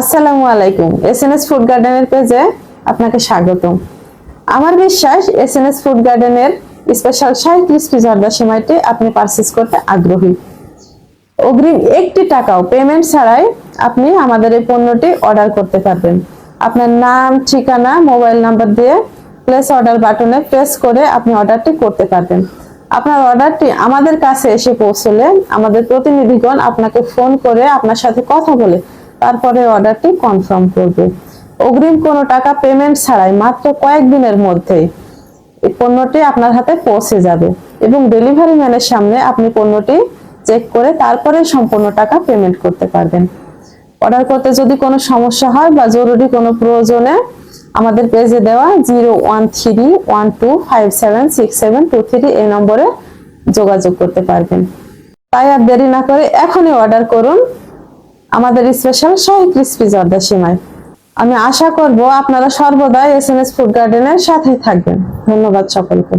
আসসালামু আলাইকুম। S N S food গার্ডেনের পেজে আপনাকে স্বাগতম। আমার বিশ্বাস এস এন এস ফুড গার্ডেনের স্পেশাল শাহী ক্রিস্পি জর্দা সেমাইটি আপনি পারচেস করতে আগ্রহী। অগ্রিম একটি টাকাও পেমেন্ট ছাড়াই আপনি আমাদের এই পণ্যটি অর্ডার করতে পারবেন। আপনার নাম, ঠিকানা মোবাইল নাম্বার দিয়ে প্লেস অর্ডার বাটনে প্রেস করে আপনি অর্ডারটি করতে পারবেন। আপনার অর্ডারটি আমাদের কাছে এসে পৌঁছলে আমাদের প্রতিনিধিগণ আপনাকে ফোন করে আপনার সাথে কথা বলে তারপরে অর্ডারটি কনফার্ম করবে। অগ্রিম কোনো টাকা পেমেন্ট ছাড়াই মাত্র কয়েকদিনের মধ্যেই এই পণ্যটি আপনার হাতে পৌঁছে যাবে এবং ডেলিভারি ম্যানের সামনে আপনি পণ্যটি চেক করে তারপরে সম্পূর্ণ টাকা পেমেন্ট করতে পারবেন। অর্ডার করতে যদি কোনো সমস্যা হয় বা জরুরি কোনো প্রয়োজনে আমাদের পেজে দেওয়া zero one three one two five seven six seven two three এই নম্বরে যোগাযোগ করতে পারবেন। তাই আর দেরি না করে এখনই অর্ডার করুন। আমাদের স্পেশাল শাহী ক্রিসপি জর্দা সীমায় আমি আশা করব আপনারা সর্বদা এস এম এস ফুড গার্ডেনের সাথে থাকবেন। ধন্যবাদ সকলকে।